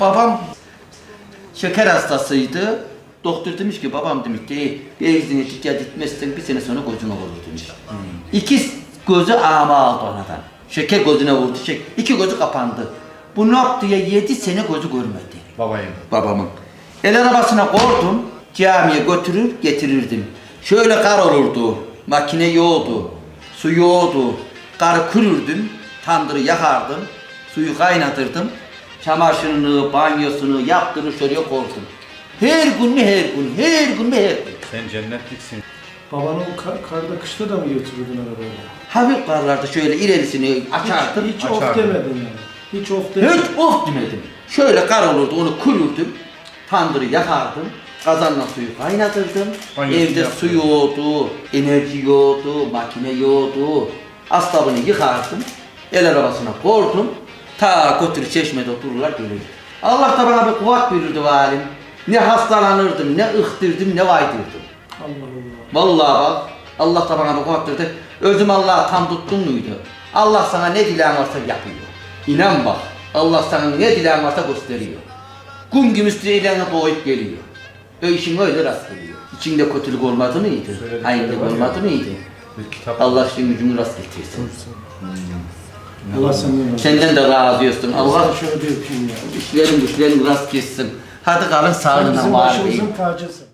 babam şeker hastasıydı. Doktor demiş ki babam demiş ki beyzini dikkat etmezsen bir sene sonra gözün olur demiş. İki gözü ama aldı onadan. Şeker gözüne vurdu. Şek iki gözü kapandı. Bu ne yaptı ya yedi sene gözü görmedi Babayım. babamın. El arabasına koydum, camiye götürür getirirdim. Şöyle kar olurdu, makine yoğdu, su yoğdu. Karı kürürdüm, tandırı yakardım, suyu kaynatırdım. Çamaşırını, banyosunu yaptırır şuraya koydum. Her gün mü her gün, her gün mü her gün. Sen cennetliksin. Babanı o kar, karda kışta da mı götürürdün arabayla? Hafif karlarda şöyle ilerisini açardım. Hiç, hiç of demedin yani. Hiç of demedin. Hiç of demedim. Şöyle kar olurdu onu kürürdüm. Tandırı yakardım. Kazanla suyu kaynatırdım. Banyosunu Evde yaptın. su yoğdu, enerji yoğdu, makine yoğdu. Astabını yıkardım. El arabasına koydum. Ta götürü çeşmede otururlar gelirdi. Allah da bana bir kuvvet verirdi valim. Ne hastalanırdım, ne ıhtırdım, ne vaydırdım. Allah Allah. Vallahi bak, Allah da bana bir kuvvet verdi. Özüm Allah'a tam tuttun muydu? Allah sana ne dileğin varsa yapıyor. İnan bak, Allah sana ne dileğin varsa gösteriyor. Kum gibi üstüne doğup geliyor. Ve işin öyle rast geliyor. İçinde kötülük olmadı mıydı? Ya. olmadı mıydı? Allah işin gücünü rast getirsin. Allah senden razı olsun. Senden de razı olsun. Allah Allah şöyle öpeyim ya. işlerin güçlerin rast geçsin. Hadi kalın Sen sağlığına bizim var başımızın tacısın.